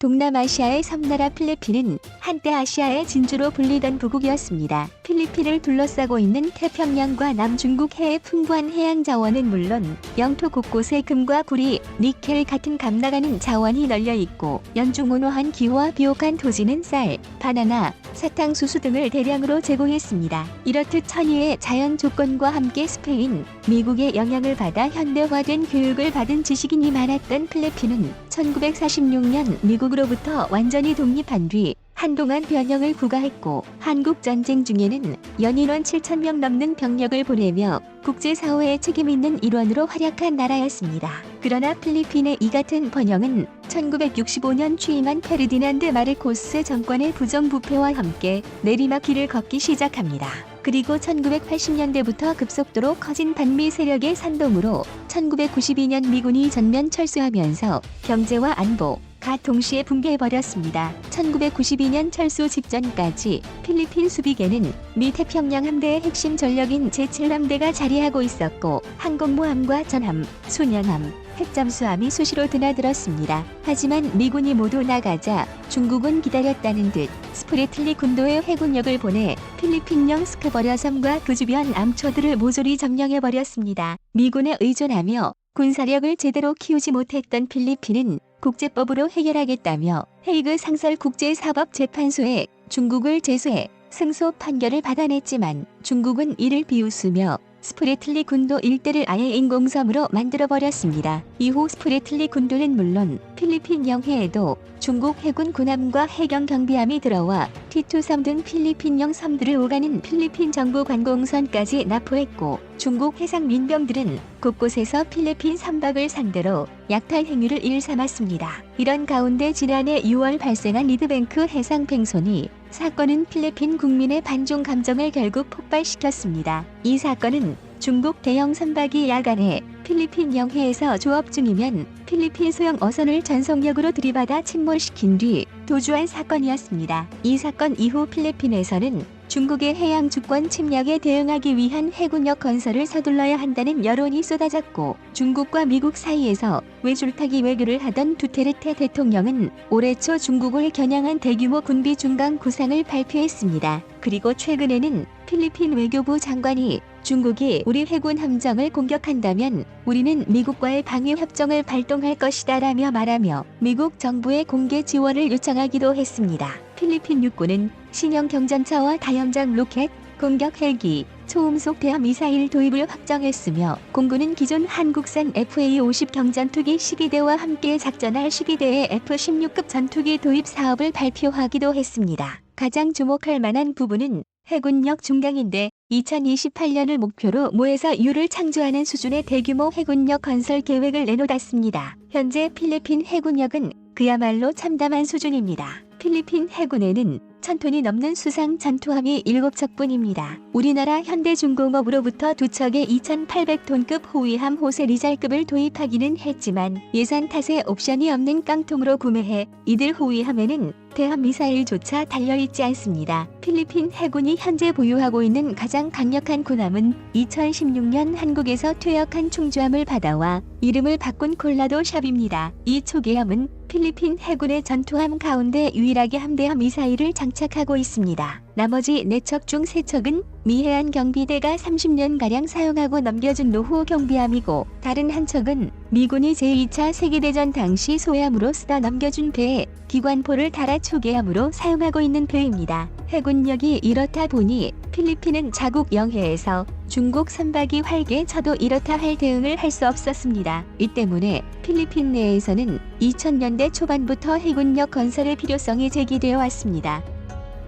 동남아시아의 섬나라 필리핀은 한때 아시아의 진주로 불리던 부국이었습니다. 필리핀을 둘러싸고 있는 태평양과 남중국 해의 풍부한 해양 자원은 물론 영토 곳곳에 금과 구리, 니켈 같은 감나가는 자원이 널려 있고 연중 온화한 기후와 비옥한 토지는 쌀, 바나나, 사탕수수 등을 대량으로 제공했습니다. 이렇듯 천혜의 자연 조건과 함께 스페인, 미국의 영향을 받아 현대화된 교육을 받은 지식인이 많았던 필리핀은 1946년 미국으로부터 완전히 독립한 뒤 한동안 변형을 부과했고 한국 전쟁 중에는 연인원 7천 명 넘는 병력을 보내며 국제사회에 책임 있는 일원으로 활약한 나라였습니다. 그러나 필리핀의 이 같은 번영은 1965년 취임한 페르디난드 마르코스 정권의 부정부패와 함께 내리막길을 걷기 시작합니다. 그리고 1980년대부터 급속도로 커진 반미 세력의 선동으로 1992년 미군이 전면 철수하면서 경제와 안보, 가 동시에 붕괴해버렸습니다. 1992년 철수 직전까지 필리핀 수비계는 미 태평양 함대의 핵심 전력인 제7함대가 자리하고 있었고 항공모함과 전함, 순양함, 핵잠수함이 수시로 드나들었습니다. 하지만 미군이 모두 나가자 중국은 기다렸다는 듯 스프레틀리 군도의 해군력을 보내 필리핀령 스카버려 섬과 그 주변 암초들을 모조리 점령해버렸습니다. 미군에 의존하며 군사력을 제대로 키우지 못했던 필리핀은 국제법으로 해결하겠다며 헤이그 상설 국제사법재판소에 중국을 제소해 승소 판결을 받아냈지만 중국은 이를 비웃으며 스프레틀리 군도 일대를 아예 인공섬으로 만들어버렸습니다. 이후 스프레틀리 군도는 물론 필리핀 영해에도 중국 해군 군함과 해경 경비함이 들어와 T2섬 등 필리핀령 섬들을 오가는 필리핀 정부 관공선까지 납포했고 중국 해상 민병들은 곳곳에서 필리핀 선박을 상대로 약탈 행위를 일삼았습니다. 이런 가운데 지난해 6월 발생한 리드뱅크 해상 팽손이 사건은 필리핀 국민의 반중 감정을 결국 폭발시켰습니다. 이 사건은 중국 대형 선박이 야간에 필리핀 영해에서 조업 중이면 필리핀 소형 어선을 전속력으로 들이받아 침몰시킨 뒤 도주한 사건이었습니다. 이 사건 이후 필리핀에서는 중국의 해양 주권 침략에 대응하기 위한 해군력 건설을 서둘러야 한다는 여론이 쏟아졌고 중국과 미국 사이에서 외줄타기 외교를 하던 두테르테 대통령은 올해 초 중국을 겨냥한 대규모 군비 중강 구상을 발표했습니다. 그리고 최근에는 필리핀 외교부 장관이 중국이 우리 해군 함정을 공격한다면 우리는 미국과의 방위 협정을 발동할 것이다 라며 말하며 미국 정부의 공개 지원을 요청하기도 했습니다. 필리핀 육군은 신형 경전차와 다연장 로켓, 공격 헬기, 초음속 대함 미사일 도입을 확정했으며 공군은 기존 한국산 FA-50 경전투기 12대와 함께 작전할 12대의 F-16급 전투기 도입 사업을 발표하기도 했습니다. 가장 주목할 만한 부분은 해군력 중강인데 2028년을 목표로 모에서 유를 창조하는 수준의 대규모 해군력 건설 계획을 내놓았습니다. 현재 필리핀 해군력은 그야말로 참담한 수준입니다. 필리핀 해군에는 1000톤이 넘는 수상 전투함이 7척뿐입니다. 우리나라 현대중공업으로부터 두 척의 2800톤급 호위함 호세 리잘급을 도입하기는 했지만 예산 탓에 옵션이 없는 깡통으로 구매해 이들 호위함에는 대함 미사일조차 달려있지 않습니다. 필리핀 해군이 현재 보유하고 있는 가장 강력한 군함은 2016년 한국에서 퇴역한 충주함을 받아와 이름을 바꾼 콜라도 샵입니다. 이 초계함은 필리핀 해군의 전투함 가운데 유일하게 함대함 미사일을 장착하고 있습니다. 나머지 4척 중 3척은 미해안 경비대가 30년가량 사용하고 넘겨준 노후 경비함이고 다른 한 척은 미군이 제2차 세계대전 당시 소함으로 쓰다 넘겨준 배에 기관포를 달아 초계함으로 사용하고 있는 배입니다. 해군력이 이렇다 보니 필리핀은 자국 영해에서 중국 선박이 활개 쳐도 이렇다 할 대응을 할 수 없었습니다. 이 때문에 필리핀 내에서는 2000년대 초반부터 해군력 건설의 필요성이 제기되어 왔습니다.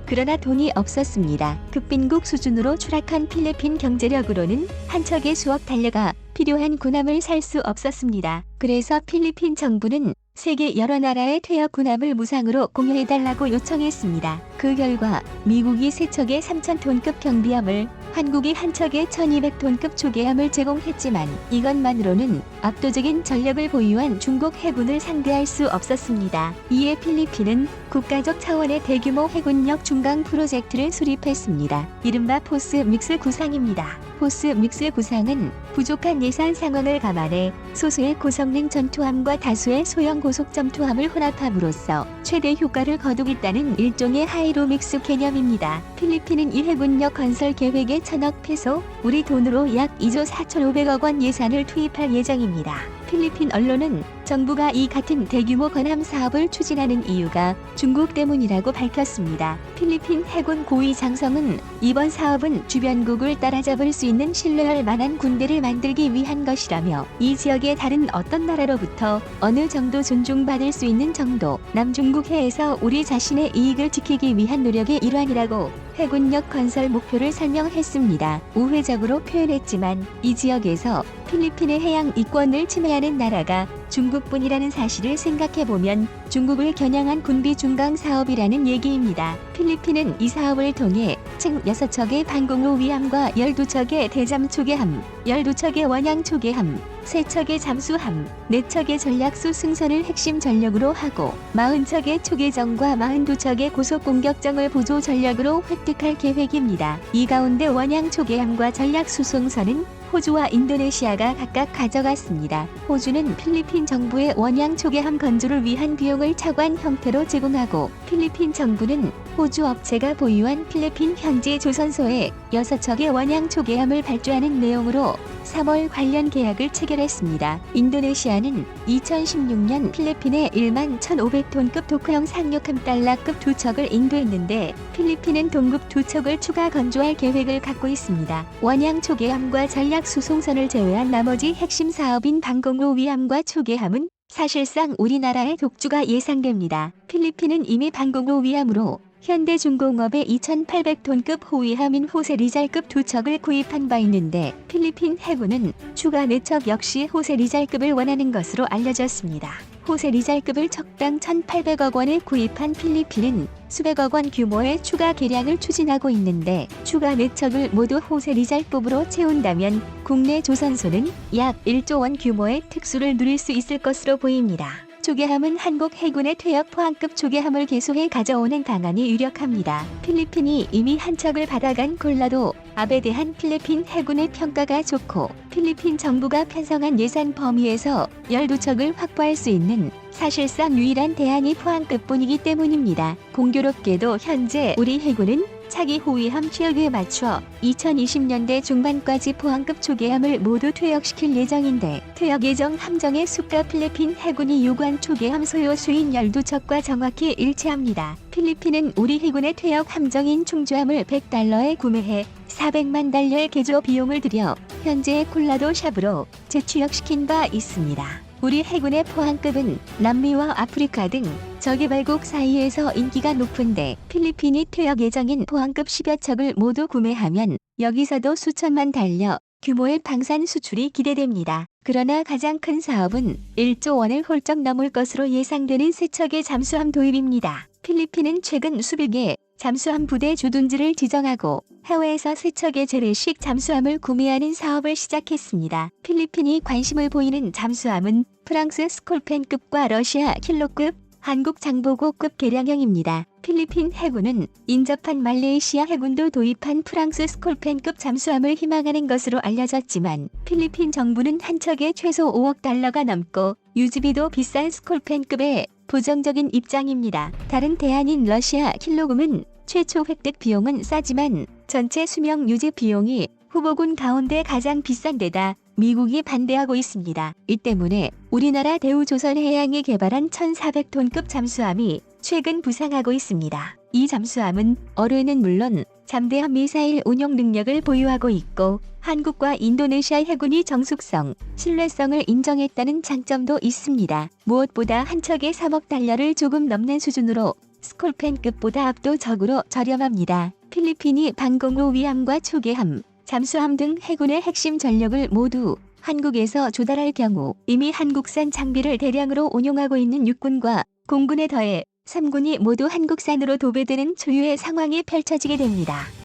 그러나 돈이 없었습니다. 급빈국 수준으로 추락한 필리핀 경제력으로는 한 척의 수억 달러가 필요한 군함을 살 수 없었습니다. 그래서 필리핀 정부는 세계 여러 나라의 퇴역 군함을 무상으로 공유해달라고 요청했습니다. 그 결과 미국이 세 척의 3,000톤급 경비함을 한국이 한 척의 1200톤급 초계함을 제공했지만 이것만으로는 압도적인 전력을 보유한 중국 해군을 상대할 수 없었습니다. 이에 필리핀은 국가적 차원의 대규모 해군력 중강 프로젝트를 수립했습니다. 이른바 포스 믹스 구상입니다. 포스 믹스 구상은 부족한 예산 상황을 감안해 소수의 고성능 전투함과 다수의 소형 고속 전투함을 혼합함으로써 최대 효과를 거두겠다는 일종의 하이로믹스 개념입니다. 필리핀은 이 해군력 건설 계획 에 천억 페소, 우리 돈으로 약 2조 4,500억 원 예산을 투입할 예정입니다. 필리핀 언론은 정부가 이 같은 대규모 관함 사업을 추진하는 이유가 중국 때문이라고 밝혔습니다. 필리핀 해군 고위 장성은 이번 사업은 주변국을 따라잡을 수 있는 신뢰할 만한 군대를 만들기 위한 것이라며 이 지역의 다른 어떤 나라로부터 어느 정도 존중받을 수 있는 정도 남중국 해에서 우리 자신의 이익을 지키기 위한 노력의 일환이라고 해군력 건설 목표를 설명했습니다. 우회적으로 표현했지만 이 지역에서 필리핀의 해양 이권을 침해하는 나라가 중국뿐이라는 사실을 생각해보면 중국을 겨냥한 군비 중강 사업이라는 얘기입니다. 필리핀은 이 사업을 통해 층 6척의 반공로 위함과 12척의 대잠 초계함, 12척의 원양 초계함, 3척의 잠수함, 4척의 전략수 승선을 핵심 전력으로 하고 40척의 초계정과 42척의 고속 공격정을 보조 전력으로 획득할 계획입니다. 이 가운데 원양 초계함과 전략수 승선은 호주와 인도네시아가 각각 가져갔습니다. 호주는 필리핀 정부의 원양 초계함 건조를 위한 비용을 차관 형태로 제공하고 필리핀 정부는 호주 업체가 보유한 필리핀 현지 조선소에 6척의 원양 초계함을 발주하는 내용으로 3월 관련 계약을 체결 했습니다. 인도네시아는 2016년 필리핀에 1만 1,500톤급 도크형 상륙함 달러급 두 척을 인도했는데 필리핀은 동급 두 척을 추가 건조할 계획을 갖고 있습니다. 원양 초계함과 전략 수송선을 제외한 나머지 핵심 사업인 방공로 위함과 초계함은 사실상 우리나라의 독주가 예상됩니다. 필리핀은 이미 방공로 위함으로 현대중공업의 2,800톤급 호위함인 호세 리잘급 두 척을 구입한 바 있는데 필리핀 해군은 추가 4척 역시 호세 리잘급을 원하는 것으로 알려졌습니다. 호세 리잘급을 척당 1,800억 원에 구입한 필리핀은 수백억 원 규모의 추가 개량을 추진하고 있는데 추가 4척을 모두 호세 리잘급으로 채운다면 국내 조선소는 약 1조 원 규모의 특수를 누릴 수 있을 것으로 보입니다. 조개함은 한국 해군의 퇴역 포항급 조개함을 개소해 가져오는 방안이 유력합니다. 필리핀이 이미 한 척을 받아간 콜라도 압에 대한 필리핀 해군의 평가가 좋고 필리핀 정부가 편성한 예산 범위에서 12척을 확보할 수 있는 사실상 유일한 대안이 포항급뿐이기 때문입니다. 공교롭게도 현재 우리 해군은 차기 호위함 취역에 맞춰 2020년대 중반까지 포항급 초계함을 모두 퇴역시킬 예정인데 퇴역 예정 함정의 수가 필리핀 해군이 요구한 초계함 소요 수인 12척과 정확히 일치합니다. 필리핀은 우리 해군의 퇴역 함정인 충주함을 100달러에 구매해 400만 달러의 개조 비용을 들여 현재 콜라도 샵으로 재취역시킨 바 있습니다. 우리 해군의 포항급은 남미와 아프리카 등 저개발국 사이에서 인기가 높은데 필리핀이 퇴역 예정인 포항급 10여 척을 모두 구매하면 여기서도 수천만 달러 규모의 방산 수출이 기대됩니다. 그러나 가장 큰 사업은 1조 원을 훌쩍 넘을 것으로 예상되는 세척의 잠수함 도입입니다. 필리핀은 최근 수백 개 잠수함 부대 주둔지를 지정하고 해외에서 세척의 재래식 잠수함을 구매하는 사업을 시작했습니다. 필리핀이 관심을 보이는 잠수함은 프랑스 스콜펜급과 러시아 킬로급, 한국 장보고급 개량형입니다. 필리핀 해군은 인접한 말레이시아 해군도 도입한 프랑스 스콜펜급 잠수함을 희망하는 것으로 알려졌지만 필리핀 정부는 한 척에 최소 5억 달러가 넘고 유지비도 비싼 스콜펜급에 부정적인 입장입니다. 다른 대안인 러시아 킬로금은 최초 획득 비용은 싸지만 전체 수명 유지 비용이 후보군 가운데 가장 비싼 데다 미국이 반대하고 있습니다. 이 때문에 우리나라 대우조선해양이 개발한 1,400톤급 잠수함이 최근 부상하고 있습니다. 이 잠수함은 어뢰는 물론 잠대함 미사일 운용 능력을 보유하고 있고 한국과 인도네시아 해군이 정숙성, 신뢰성을 인정했다는 장점도 있습니다. 무엇보다 한 척에 3억 달러를 조금 넘는 수준으로 스콜펜급보다 압도적으로 저렴합니다. 필리핀이 방공로 위함과 초계함, 잠수함 등 해군의 핵심 전력을 모두 한국에서 조달할 경우 이미 한국산 장비를 대량으로 운용하고 있는 육군과 공군에 더해 3군이 모두 한국산으로 도배되는 초유의 상황이 펼쳐지게 됩니다.